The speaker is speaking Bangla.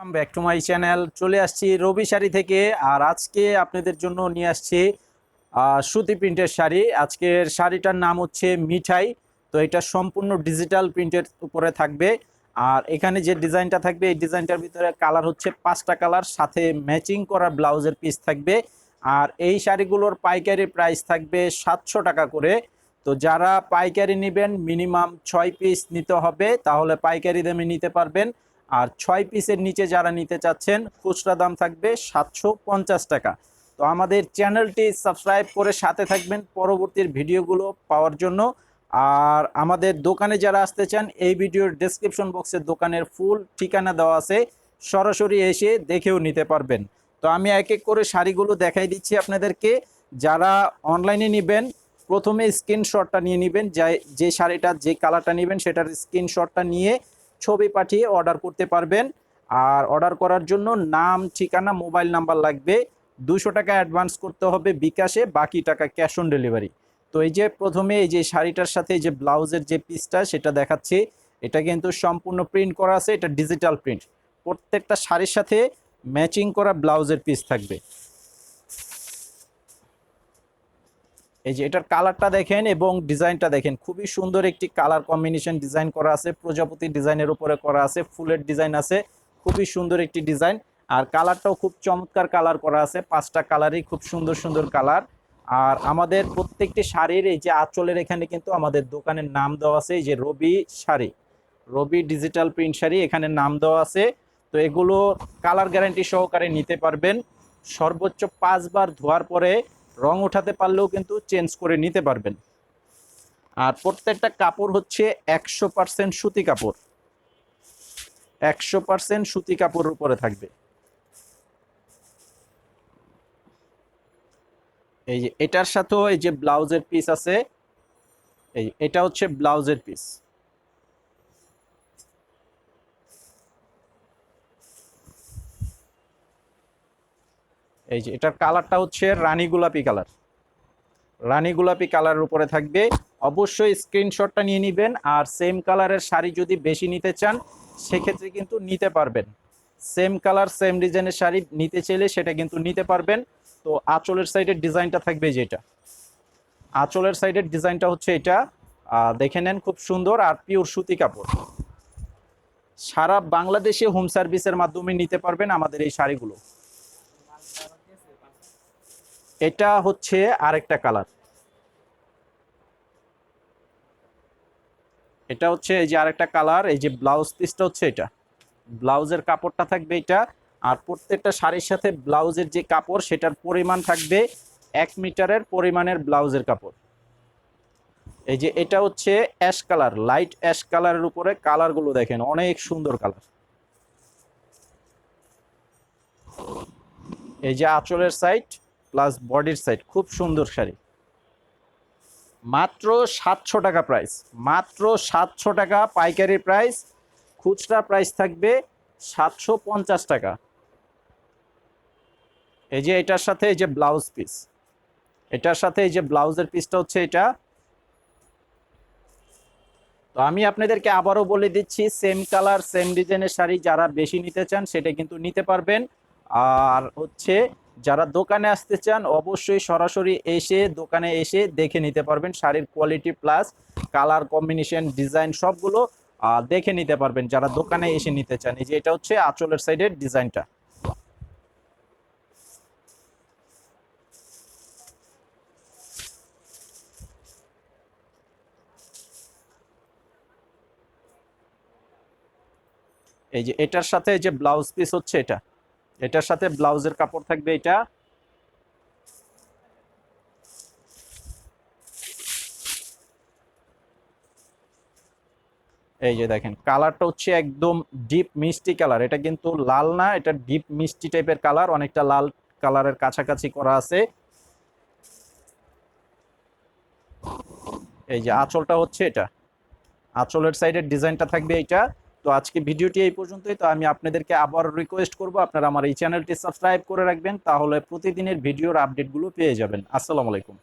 ব্যাক টু মাই চ্যানেল চলে আসছি রবি শাড়ি থেকে, আর আজকে আপনাদের জন্য নিয়ে আসছি সুতি প্রিন্টের শাড়ি। আজকের শাড়িটার নাম হচ্ছে মিঠাই, তো এটা সম্পূর্ণ ডিজিটাল প্রিন্টের উপরে থাকবে। আর এখানে যে ডিজাইনটা থাকবে, এই ডিজাইনটার ভিতরে কালার হচ্ছে পাঁচটা কালার, সাথে ম্যাচিং করা ব্লাউজের পিস থাকবে। আর এই শাড়িগুলোর পাইকারি প্রাইস থাকবে সাতশো টাকা করে। তো যারা পাইকারি নেবেন মিনিমাম ছয় পিস নিতে হবে, তাহলে পাইকারি দামে নিতে পারবেন। আর ছয় পিসের নিচে যারা নিতে চাচ্ছেন, খুচরা দাম থাকবে সাতশো পঞ্চাশ টাকা। তো আমাদের চ্যানেলটি সাবস্ক্রাইব করে সাথে থাকবেন পরবর্তীর ভিডিওগুলো পাওয়ার জন্য। আর আমাদের দোকানে যারা আসতে চান, এই ভিডিওর ডেসক্রিপশন বক্সে দোকানের ফুল ঠিকানা দেওয়া আছে। সরাসরি এসে দেখেও নিতে পারবেন। তো আমি এক এক করে শাড়িগুলো দেখাই দিচ্ছি আপনাদেরকে। যারা অনলাইনে নেবেন, প্রথমে স্ক্রিনশটটা নিয়ে নেবেন। যে যে শাড়িটা, যে কালারটা নেবেন, সেটার স্ক্রিনশটটা নিয়ে ছবি পাঠিয়ে অর্ডার করতে পারবেন। আর অর্ডার করার জন্য নাম, ঠিকানা মোবাইল নাম্বার লাগবে। দুশো টাকা অ্যাডভান্স করতে হবে বিকাশে, বাকি টাকা ক্যাশ অন ডেলিভারি তো এই যে প্রথমে এই যে শাড়িটার সাথে যে ব্লাউজের যে পিসটা সেটা দেখাচ্ছি। এটা কিন্তু সম্পূর্ণ প্রিন্ট করা আছে, এটা ডিজিটাল প্রিন্ট প্রত্যেকটা শাড়ির সাথে ম্যাচিং করা ব্লাউজের পিস থাকবে। এই যে এটার কালারটা দেখেন এবং ডিজাইনটা দেখেন, খুবই সুন্দর একটি কালার কম্বিনেশন ডিজাইন করা আছে, প্রজাপতি ডিজাইনের উপরে করা আছে, ফুলের ডিজাইন আছে, খুবই সুন্দর একটি ডিজাইন। আর কালারটাও খুব চমৎকার কালার করা আছে, পাঁচটা কালারই খুব সুন্দর সুন্দর কালার আর আমাদের প্রত্যেকটি শাড়ির এই যে আঁচলের এখানে কিন্তু আমাদের দোকানের নাম দেওয়া আছে, এই যে রবি শাড়ি। রবি ডিজিটাল প্রিন্ট শাড়ি এখানে নাম দেওয়া আছে। তো এগুলো কালার গ্যারান্টি সহকারে নিতে পারবেন। সর্বোচ্চ পাঁচবার ধোয়ার পরে রং উঠাতে পারলেও কিন্তু চেঞ্জ করে নিতে পারবেন। আর প্রত্যেকটা কাপড় হচ্ছে একশো পার্সেন্ট সুতি কাপড়। একশো পার্সেন্ট সুতি কাপড়ের উপরে থাকবে। এই যে এটার সাথেও এই যে ব্লাউজের পিস আছে, এই এটা হচ্ছে ব্লাউজের পিস এই যে, এটার কালারটা হচ্ছে রানী গোলাপি কালার। রানী গোলাপি কালারের উপরে থাকবে। অবশ্যই স্ক্রিনশটটা নিয়ে নেবেন আর সেম কালারের শাড়ি যদি বেশি নিতে চান, সেক্ষেত্রে কিন্তু নিতে পারবেন। সেম কালার সেম ডিজাইনের শাড়ি নিতে চাইলে সেটা কিন্তু নিতে পারবেন। তো আঁচলের সাইডের ডিজাইনটা থাকবে যেটা আঁচলের সাইডের ডিজাইনটা হচ্ছে এটা। দেখে নেন খুব সুন্দর আর পিওর সুতি কাপড়। সারা বাংলাদেশে হোম সার্ভিসের মাধ্যমে নিতে পারবেন আমাদের এই শাড়িগুলো। এটা হচ্ছে আরেকটা কালার। এটা হচ্ছে এই যে আরেকটা কালার, এই যে ব্লাউজ পিসটা হচ্ছে এটা। ব্লাউজের কাপড়টা থাকবে এটা, আর প্রত্যেকটা শাড়ির সাথে ব্লাউজের যে কাপড়, সেটার পরিমাণ থাকবে এক মিটারের পরিমাণের ব্লাউজের কাপড়। এই যে এটা হচ্ছে অ্যাশ কালার, লাইট অ্যাশ কালারের উপরে কালারগুলো দেখেন, অনেক সুন্দর কালার। এই যে আঁচলের সাইড প্লাস বডির সাইড খুব সুন্দর শাড়ি। মাত্র সাতশো টাকা প্রাইস মাত্র সাতশো টাকা পাইকারি প্রাইস খুচরা প্রাইস থাকবে সাতশো পঞ্চাশ টাকা। এই যে এটার সাথে এই যে ব্লাউজ পিস এটার সাথে এই যে ব্লাউজের পিসটা হচ্ছে এটা। তো আমি আপনাদেরকে আবারও বলে দিচ্ছি সেম কালার সেম ডিজাইনের শাড়ি যারা বেশি নিতে চান, সেটা কিন্তু নিতে পারবেন। আর হচ্ছে যারা দোকানে আসতে চান, অবশ্যই সরাসরি এসে দোকানে এসে দেখে নিতে পারবেন শাড়ির quality plus colour combination design সবগুলো দেখে নিতে পারবেন যারা দোকানে এসে নিতে চান। এই যে এটা হচ্ছে আঁচলের সাইডের ডিজাইনটা এই যে এটার সাথে যে ব্লাউজ পিস হচ্ছে এটা। এটার সাথে ব্লাউজের কাপড় থাকবে এটা। এই যে দেখেন, কালারটা হচ্ছে একদম ডিপ মিষ্টি কালার। এটা কিন্তু লাল না, এটা ডিপ মিষ্টি টাইপের কালার, অনেকটা লাল কালারের কাছাকাছি করা আছে। এই যে আঁচলটা হচ্ছে এটা। আঁচলের সাইডের ডিজাইনটা থাকবে এটা। তো আজকে ভিডিওটি এই পর্যন্তই। তো আমি আপনাদেরকে আবার রিকোয়েস্ট করব, আপনারা আমার এই চ্যানেলটি সাবস্ক্রাইব করে রাখবেন, তাহলে প্রতিদিনের ভিডিওর আপডেটগুলো পেয়ে যাবেন। আসসালামু আলাইকুম।